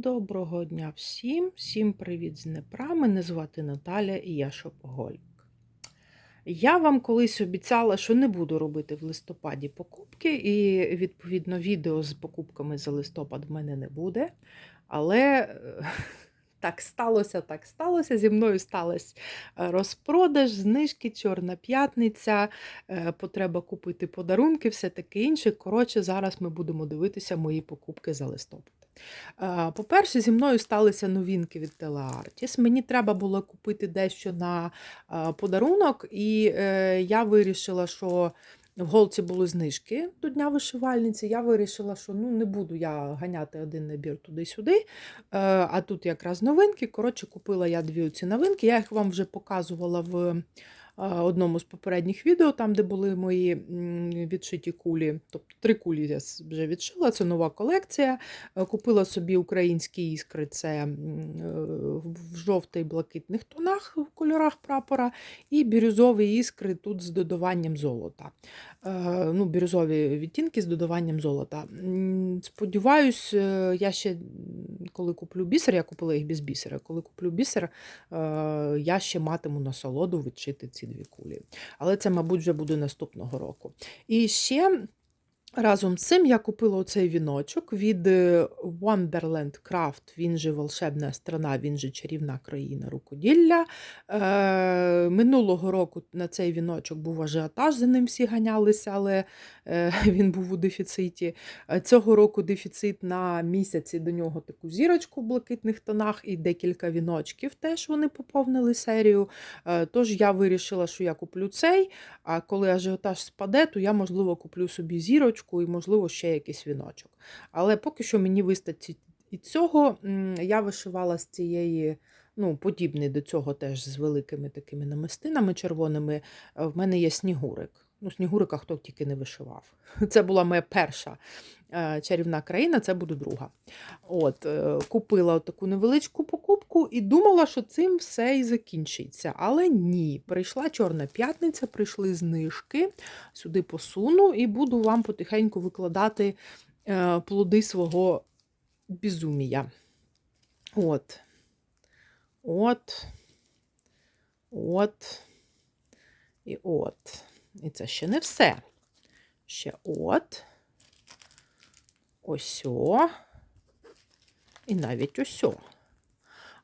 Доброго дня всім, всім привіт з Днепра. Мене звати Наталя і я шопоголік. Я вам колись обіцяла, що не буду робити в листопаді покупки, і, відповідно, відео з покупками за листопад в мене не буде. Але е, так сталося, так сталося. Зі мною сталося розпродаж, знижки, Чорна п'ятниця, е, потреба купити подарунки, все таке інше. Коротше, зараз ми будемо дивитися мої покупки за листопад. Е, По-перше, зі мною сталися новинки від Teleartis. Мені треба було купити дещо на е, подарунок, і е, я вирішила, що в голці були знижки до Дня вишивальниці. Я вирішила, що ну, не буду я ганяти один набір туди-сюди. А тут якраз новинки. Коротше, купила я дві оці новинки. Я їх вам вже показувала в одному з попередніх відео, там, де були мої відшиті кулі. Тобто три кулі я вже відшила, це нова колекція. Е, Купила собі українські іскри, це е, в жовтий блакитних тонах в кольорах прапора, і бірюзові іскри тут з додаванням золота. Е, Ну, бірюзові відтінки з додаванням золота. Сподіваюсь, я ще коли куплю бісер, я купила їх без бісера. Коли куплю бісер, я ще матиму насолоду відшити ці дві кулі. Але це, мабуть, вже буде наступного року. І ще Разом з цим я купила оцей віночок від е, Wonderland Craft, він же волшебна страна, він же чарівна країна рукоділля. Е, минулого року на цей віночок був ажіотаж, за ним всі ганялися, але е, він був у дефіциті. Е, Цього року дефіцит на місяці до нього таку зірочку в блакитних тонах і декілька віночків теж вони поповнили серію. Е, Тож я вирішила, що я куплю цей. А коли ажіотаж спаде, то я, можливо, куплю собі зірочку і, можливо, ще якийсь віночок. Але поки що мені вистачить і цього. Я вишивала з цієї, ну, подібний до цього теж з великими такими намистинами червоними. Е, В мене є снігурик. Ну, снігурика хто тільки не вишивав. Це була моя перша чарівна країна, це буде друга. От, е, купила таку невеличку покупку і думала, що цим все і закінчиться. Але ні, прийшла Чорна п'ятниця, прийшли знижки. Сюди посуну і буду вам потихеньку викладати е, плоди свого безумія. От. От. От. І от. І це ще не все. Ще от. Осьо. І навіть осьо.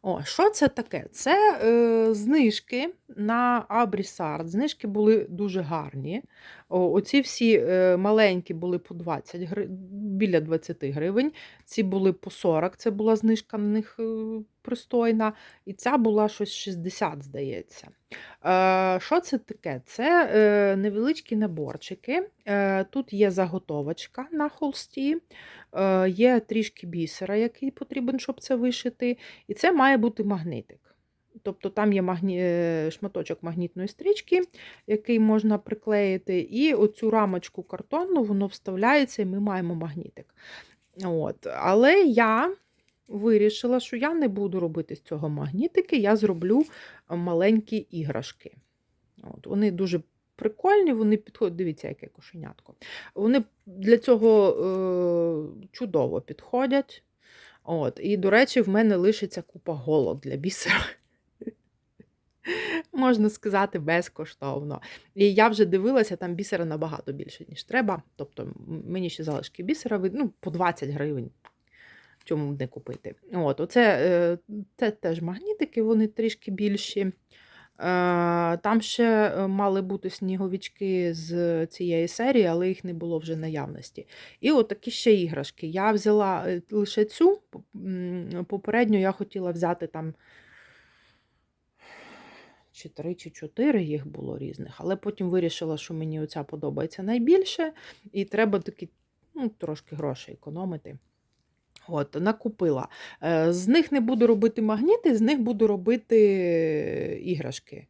О, що це таке? Це е, знижки на Абрісард. Знижки були дуже гарні. Оці всі е, маленькі були по 20 гри... біля 20 гривень. Ці були по 40, це була знижка на них е, пристойна. І ця була щось 60, здається. Е, що це таке? Це невеличкі наборчики. Тут є заготовочка на холсті, є трішки бісера, який потрібен, щоб це вишити. І це має бути магнитик. Тобто там є магні... е, шматочок магнітної стрічки, який можна приклеїти, і оцю рамочку картонну воно вставляється, і ми маємо магнітик. От. Але я вирішила, що я не буду робити з цього магнітики, я зроблю маленькі іграшки. От. Вони дуже прикольні, вони підходять. Дивіться, яке кошенятко. Вони для цього е, чудово підходять. От. І, до речі, в мене лишиться купа голок для бісера. Можна сказати, безкоштовно. І я вже дивилася, там бісера набагато більше, ніж треба. Тобто мені ще залишки бісера ну, по 20 гривень. Чому не купити? От, оце е, це теж магнітики, вони трішки більші. Е, Там ще е, мали бути сніговички з цієї серії, але їх не було вже наявності. І от такі ще іграшки. Я взяла лише цю. п- м, Попередньо я хотіла взяти там чи три, чи чотири їх було різних, але потім вирішила, що мені оця подобається найбільше, і треба такі ну, трошки грошей економити. От, накупила. Е, З них не буду робити магніти, з них буду робити іграшки.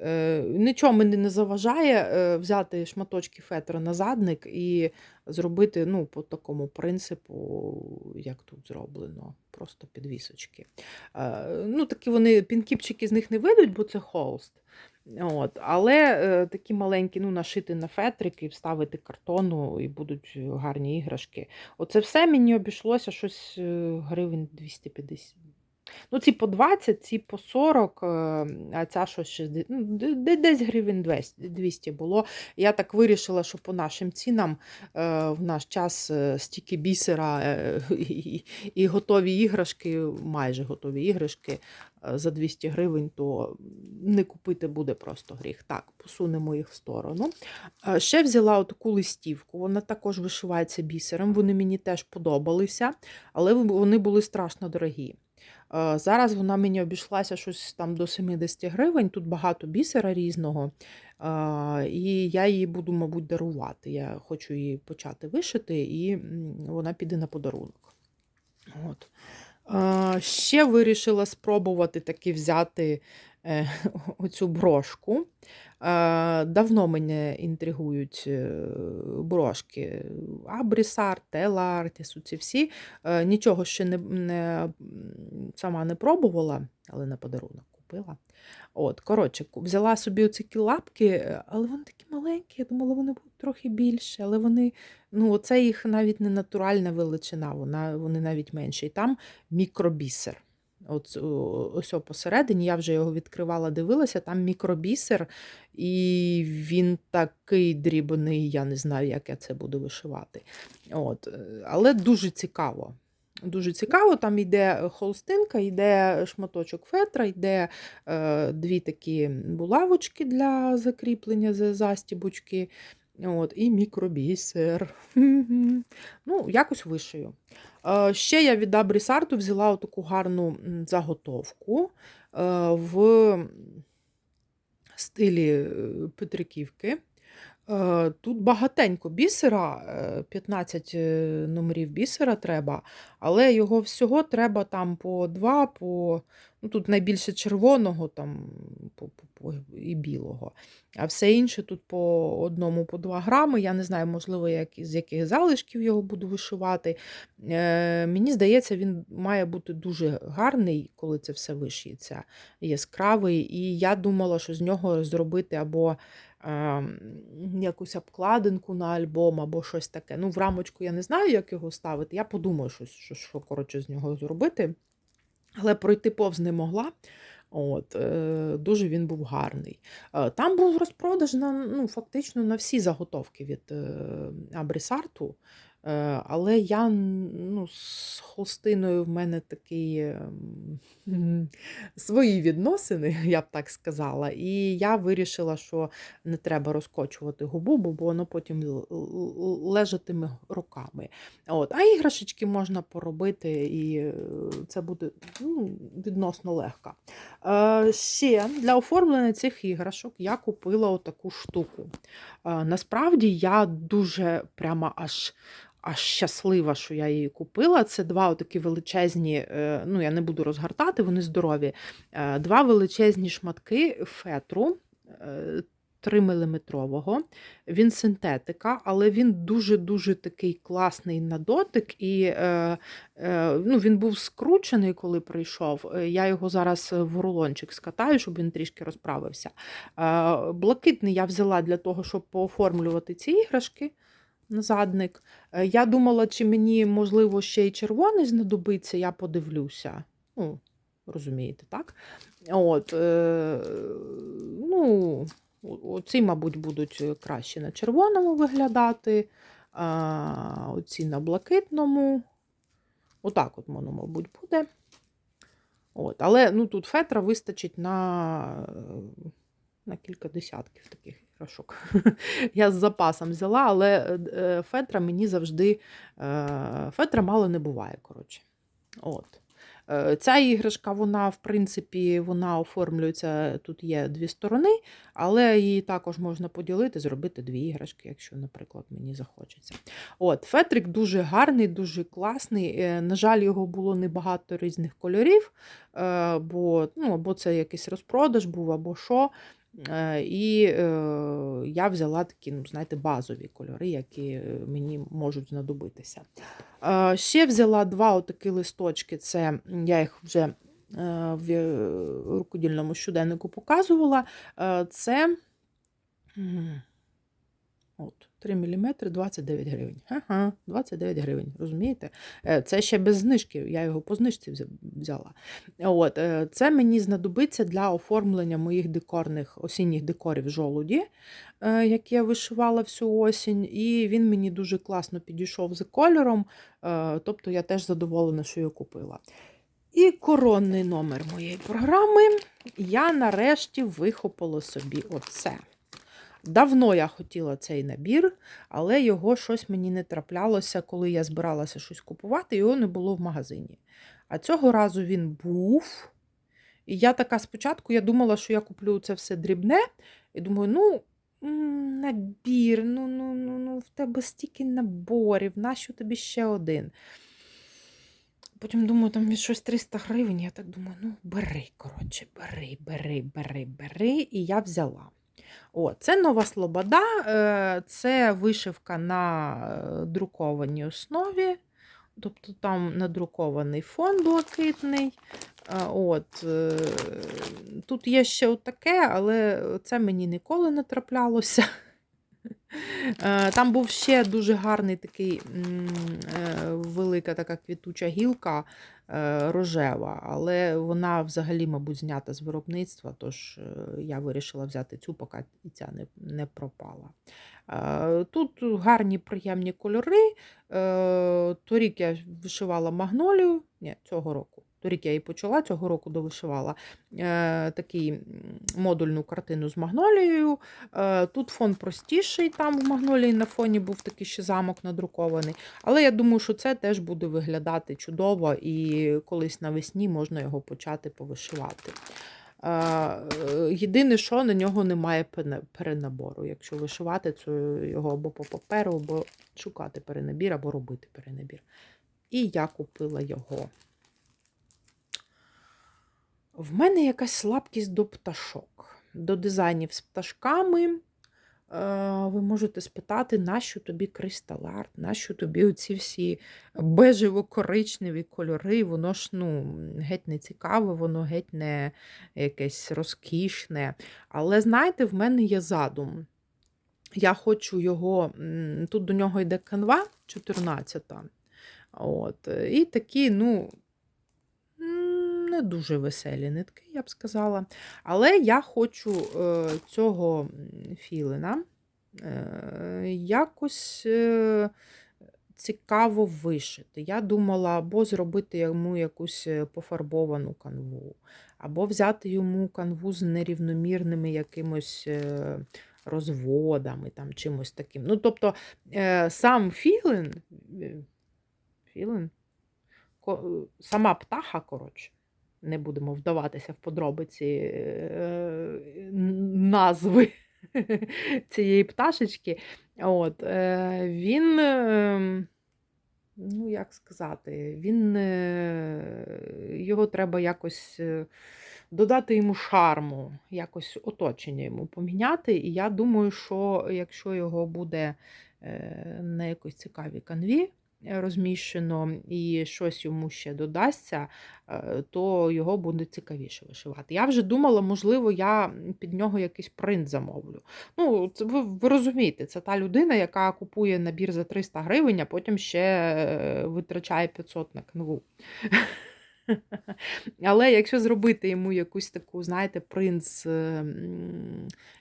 Е, Нічого мені не заважає е, взяти шматочки фетра на задник і зробити ну, по такому принципу, як тут зроблено, просто підвісочки. Е, Ну, такі вони, пінкіпчики з них не вийдуть, бо це холст. От, але такі маленькі, ну, нашити на фетрики, вставити картону і будуть гарні іграшки. Оце все мені обійшлося щось гривень 250. Ну, ці по 20, ці по 40, е, а ця щось 60, ну, де- де- десь гривень 200 200 було. Я так вирішила, що по нашим цінам е, в наш час е, стільки бісера і, і готові іграшки, майже готові іграшки за 200 гривень, то не купити буде просто гріх. Так, посунемо їх в сторону. Ще взяла таку листівку, вона також вишивається бісером. Вони мені теж подобалися, але вони були страшно дорогі. Е, Зараз вона мені обійшлася щось там до 70 гривень. Тут багато бісера різного. е, І я її буду, мабуть, дарувати. Я хочу її почати вишити, і вона піде на подарунок. От. Е, Ще вирішила спробувати таки взяти оцю брошку. Е, Давно мене інтригують е, брошки. Абрісар, Телартіс, ці всі. Е, Нічого ще не, не, сама не пробувала, але на подарунок купила. От, коротше, взяла собі оці лапки, е, але вони такі маленькі. Я думала, вони будуть трохи більше, але вони, ну, оце їх навіть не натуральна величина, вона, вони навіть менші. І там мікробісер. Ось посередині, я вже його відкривала, дивилася, там мікробісер, і він такий дрібний, я не знаю, як я це буду вишивати. От, е, але дуже цікаво. Дуже цікаво, там йде холстинка, йде шматочок фетра, йде е, дві такі булавочки для закріплення за- застібочки. От, і мікробісер. Ну, якось вишию. Е, ще я від Абрісарту взяла таку гарну заготовку е, в стилі е, Петриківки. Е, Тут багатенько бісера, е, 15 е, номерів бісера треба, але його всього треба там по два, по, ну тут найбільше червоного там, по, по, по, і білого. А все інше тут по одному, по 2 грами. Я не знаю, можливо, як, з яких залишків його буду вишивати. Е, мені здається, він має бути дуже гарний, коли це все вишиється, яскравий. І я думала, що з нього зробити або ем, якусь обкладинку на альбом, або щось таке. Ну, в рамочку я не знаю, як його ставити. Я подумаю, що, що, що коротше, з нього зробити. Але пройти повз не могла. От, е, Дуже він був гарний. Е, Там був розпродаж на, ну, фактично на всі заготовки від е, Абрісарту. Е, Але я ну, з холстиною в мене такий ем, свої відносини, я б так сказала. І я вирішила, що не треба розкочувати губу, бо воно потім лежатиме роками. От. А іграшечки можна поробити, і е, це буде ну, відносно легко. Е, ще для оформлення цих іграшок я купила отаку штуку. Е, насправді я дуже прямо аж. Аж щаслива, що я її купила. Це два такі величезні, е, ну я не буду розгортати, вони здорові. е, Два величезні шматки фетру 3 мм. Він синтетика, але він дуже-дуже такий класний на дотик. І е, е, ну, він був скручений, коли прийшов. Е, Я його зараз в рулончик скатаю, щоб він трішки розправився. Е, Блакитний я взяла для того, щоб пооформлювати ці іграшки задник. Е, Я думала, чи мені, можливо, ще й червоний знадобиться, я подивлюся. Ну, розумієте, так? От, е, ну, оці, мабуть, будуть краще на червоному виглядати, а, оці на блакитному. Отак от воно, мабуть, буде. От, але ну, тут фетра вистачить на, е, на кілька десятків таких іграшок. Я з запасом взяла, але е, фетра мені завжди е, фетра мало не буває. коротше. От. Е, Ця іграшка, вона, в принципі, вона оформлюється, тут є дві сторони, але її також можна поділити, зробити дві іграшки, якщо, наприклад, мені захочеться. От, Фетрик дуже гарний, дуже класний. Е, На жаль, його було небагато різних кольорів, е, бо, ну, або це якийсь розпродаж був, або що. Е, І е, я взяла такі, ну, знаєте, базові кольори, які мені можуть знадобитися. Е, Ще взяла два отакі листочки. Це я їх вже в рукодільному щоденнику показувала. Це от, 3 мм 29 гривень. Ага, 29 гривень, розумієте? Е, Це ще без знижки, я його по знижці взяла. От, е, це мені знадобиться для оформлення моїх декорних осінніх декорів жолуді, е, які я вишивала всю осінь, і він мені дуже класно підійшов за кольором. Тобто я теж задоволена, що його купила. І коронний номер моєї програми я нарешті вихопила собі оце. Давно я хотіла цей набір, але його щось мені не траплялося, коли я збиралася щось купувати, його не було в магазині. А цього разу він був. І я така спочатку я думала, що я куплю це все дрібне, і думаю, ну, набір, ну, ну, ну, ну, в тебе стільки наборів, нащо тобі ще один? Потім думаю, там від щось 300 гривень. Я так думаю, ну бери, коротше, бери, бери, бери, бери. І я взяла. О, це нова слобода, е, це вишивка на е, друкованій основі. Тобто там надрукований фон блакитний. Е, От, Тут є ще отаке, але це мені ніколи не траплялося. Там був ще дуже гарний такий велика така квітуча гілка рожева, але вона взагалі, мабуть, знята з виробництва, тож е, я вирішила взяти цю, поки і ця не, не пропала. Е, Тут гарні приємні кольори. Е, Торік я вишивала магнолію, ні, цього року. Торік я її почала, цього року довишивала е, такий модульну картину з магнолією. Е, Тут фон простіший, там в магнолії на фоні був такий ще замок надрукований. Але я думаю, що це теж буде виглядати чудово, і колись навесні можна його почати повишивати. Е, Єдине, що на нього немає перенабору. Якщо вишивати, то його або по паперу, або шукати перенабір, або робити перенабір. І я купила його. В мене якась слабкість до пташок, до дизайнів з пташками. Е, Ви можете спитати, нащо тобі кристаларт, нащо тобі оці всі бежево-коричневі кольори, воно ж ну, геть не цікаве, воно геть не якесь розкішне. Але знаєте, в мене є задум. Я хочу його, тут до нього йде канва 14. От, і такі, ну, не дуже веселі нитки, я б сказала. Але я хочу е, цього філина е, якось е, цікаво вишити. Я думала або зробити йому якусь пофарбовану канву, або взяти йому канву з нерівномірними якимось розводами, там, чимось таким. Ну, тобто, сам філин, філин, сама птаха, коротше, не будемо вдаватися в подробиці е, назви цієї пташечки. От, е, він, е, ну як сказати, він, е, його треба якось додати йому шарму, якось оточення йому поміняти. І я думаю, що якщо його буде на якось цікавій канві розміщено і щось йому ще додасться, е, то його буде цікавіше вишивати. Я вже думала, можливо, я під нього якийсь принт замовлю. Ну, це ви, ви розумієте, це та людина, яка купує набір за 300 гривень, а потім ще е, витрачає 500 на канву. Але якщо зробити йому якусь таку, знаєте, принт з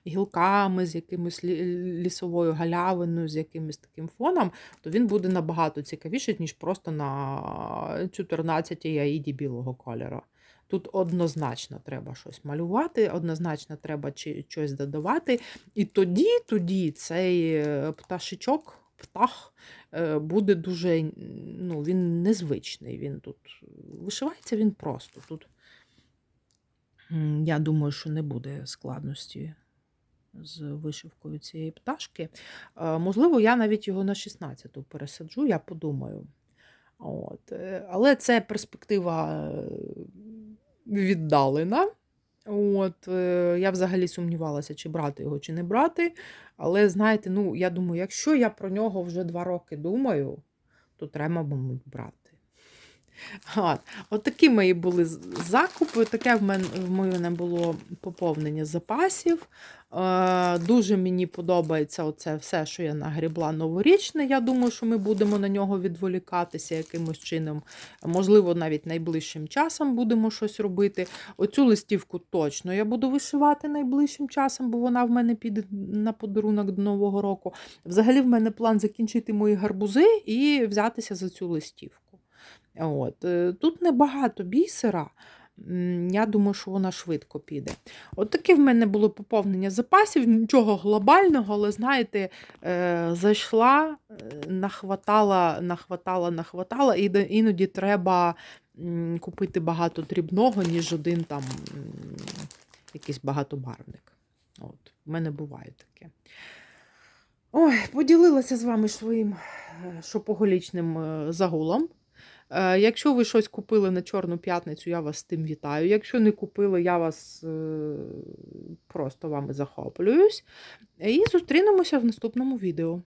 гілками, з якимось лісовою галявиною, з якимось таким фоном, то він буде набагато цікавіший, ніж просто на 14 аїді білого кольору. Тут однозначно треба щось малювати, однозначно треба щось додавати. І тоді, тоді цей е, пташечок, птах е, буде дуже ну, він незвичний. Він тут вишивається він просто. Тут я думаю, що не буде складності з вишивкою цієї пташки. Е, Можливо, я навіть його на 16-ту пересаджу, я подумаю. От. е, Але це перспектива е, віддалена. От, е, я взагалі сумнівалася, чи брати його, чи не брати. Але знаєте, ну, я думаю, якщо я про нього вже два роки думаю, то треба, мабуть, брати. От, от такі мої були закупи. Таке в мене, в мене було поповнення запасів. Е, дуже мені подобається оце все, що я нагрібла новорічне. Я думаю, що ми будемо на нього відволікатися якимось чином. Можливо, навіть найближчим часом будемо щось робити. Оцю листівку точно я буду вишивати найближчим часом, бо вона в мене піде на подарунок до Нового року. Взагалі, в мене план закінчити мої гарбузи і взятися за цю листівку. От. е, Тут небагато бісера. Я думаю, що вона швидко піде. От таке в мене було поповнення запасів, нічого глобального, але знаєте, е, зайшла, е, нахватала, нахватала, нахватала, і іноді треба купити багато дрібного, ніж один там якийсь багатобарвник. От, в мене буває таке. Ой, поділилася з вами своїм шопоголічним загулом. Е, Якщо ви щось купили на Чорну п'ятницю, я вас з тим вітаю. Якщо не купили, я вас е, просто вами захоплююсь. І зустрінемося в наступному відео.